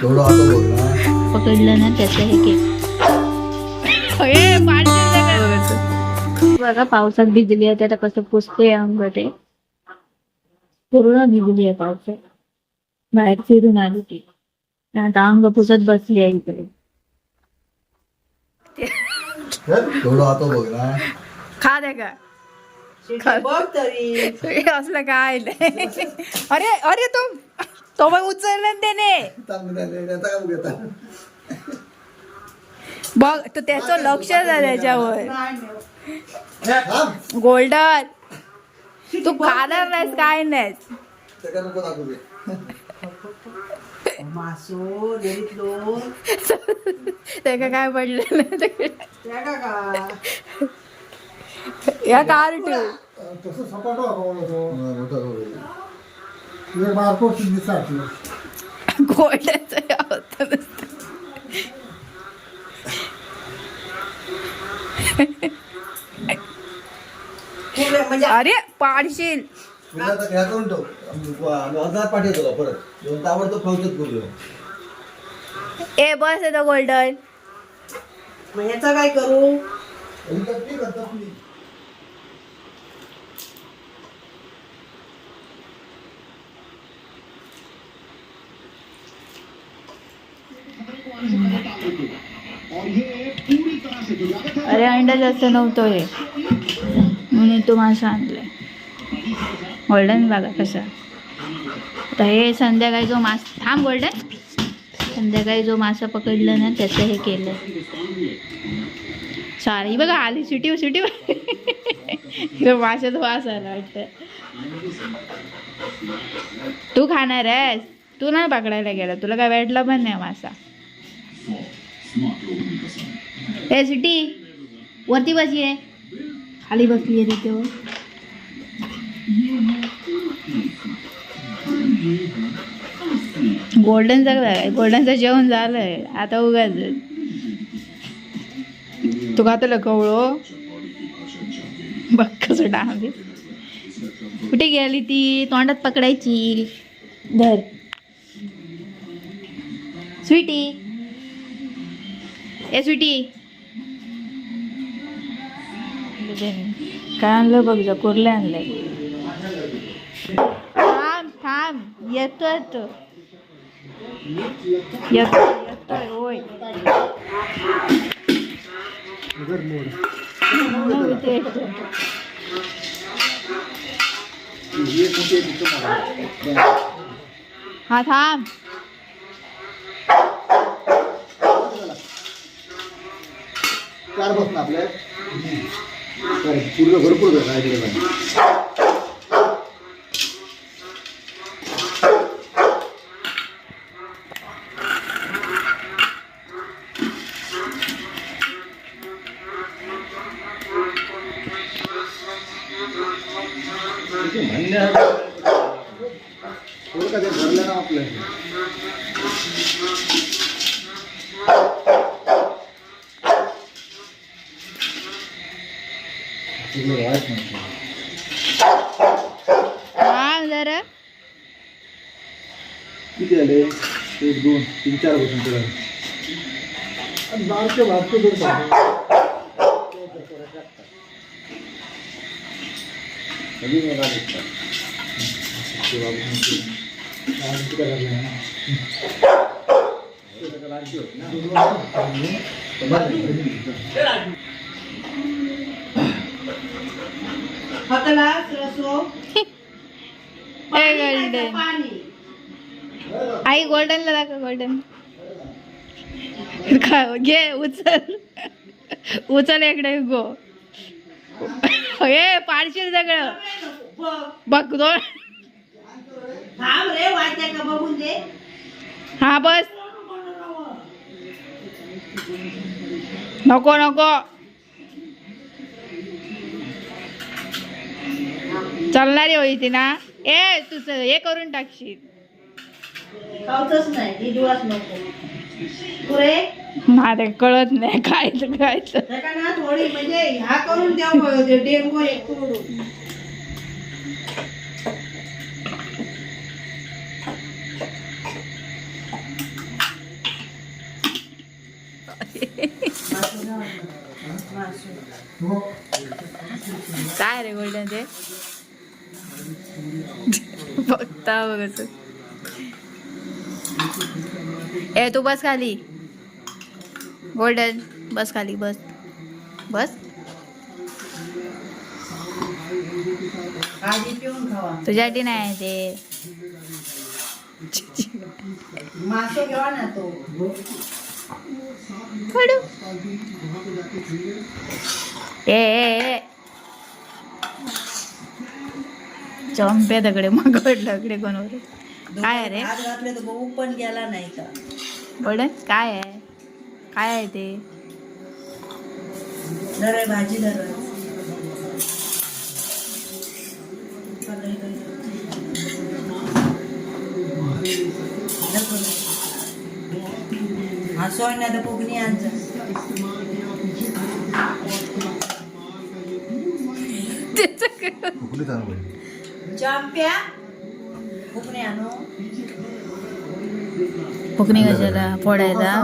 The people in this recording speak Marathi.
आता ना पकडलं ना त्याचं हे केलं बघा पावसात भिजली आहे आता कसं पुसते अंग ते. पूर्ण भिजली आहे पावसात. बाहेर फिरून आली ती. आता अंग पुसत बसली आहे इकडे. आता खा दे का हे असलं काय? नाही अरे अरे तो तो मग उचलला ना त्याने बघ तर त्याचं लक्ष झालं त्याच्यावर गोल्डन तू खाणार नाहीस काय नाहीस त्याका काय पडलेलं त्या का का या कार्टू होतं नुसतं. फुले म्हणजे अरे पाडशील. ए बस येतो गोल्डन. मग ह्याचं काय करू? अरे अंडा जास्त नव्हतं हे. म्हणून तो मासा आणलाय. गोल्डन बघा कसा. आता हे संध्याकाळी जो मास थांब गोल्डन संध्याकाळी जो मासा पकडला ना त्याचं हे केलं. सारी बघा आली सुटी सुटी माशात वास आला वाटतं. तू खाणार आहेस. तू नाही पकडायला गेला. तुला काय वाटलं पण नाही मासा. ए सिटी वरती बसली आहे खाली बसली आहे तिथे वर. गोल्डनचं गोल्डनचं जेवण झालंय. आता उगाच. तू खातो कवळो? बघ कसं डांबे कुठे गेली ती? तोंडात पकडायची. धर. स्वीटी ए स्वीटी. काय आणलं बघ जा कुर्ले आणलंय थांब थांब येतोय तो. येतोय येतोय होय. हा थांब. चार बस ना आपल्या पूर्ण भरपूर भेटा इकडे थोडं का ते भरलं ना आपलं. जरा. किती झाले? एक दोन तीन चार बसून बारके दूर रसो ए गोल्डन आई गोल्डनला दाखव गोल्डन खा- घे उचल. उचल इकडे गो. हे पाडशील सगळं. बघ दोन. हा बस. नको नको. चालणारी होई ती ना. ए तुझं हे करून टाकशील. खाऊचंच नाही ही दिवस नको. पुरे. मला कळत नाही खायचं खायचं. त्याला ना थोडी म्हणजे ह्या करून द्या डेंगू एक तोडून. काय रे गोल्डन ते? बघता बघ ए तू बस खाली. गोल्डन बस खाली बस. बस? तुझ्यासाठी नाही ते. ए. चंपे दगडे मग दगडे कोणवर काय रे? घातले तर पण गेला नाही का? गोल्डन काय आहे? काय आहे ते? जरा भाजी धर हसो नाही तर फुगणी आणचं चांप्या फुगणी आणू. फुकणी कशाला? फोडायला.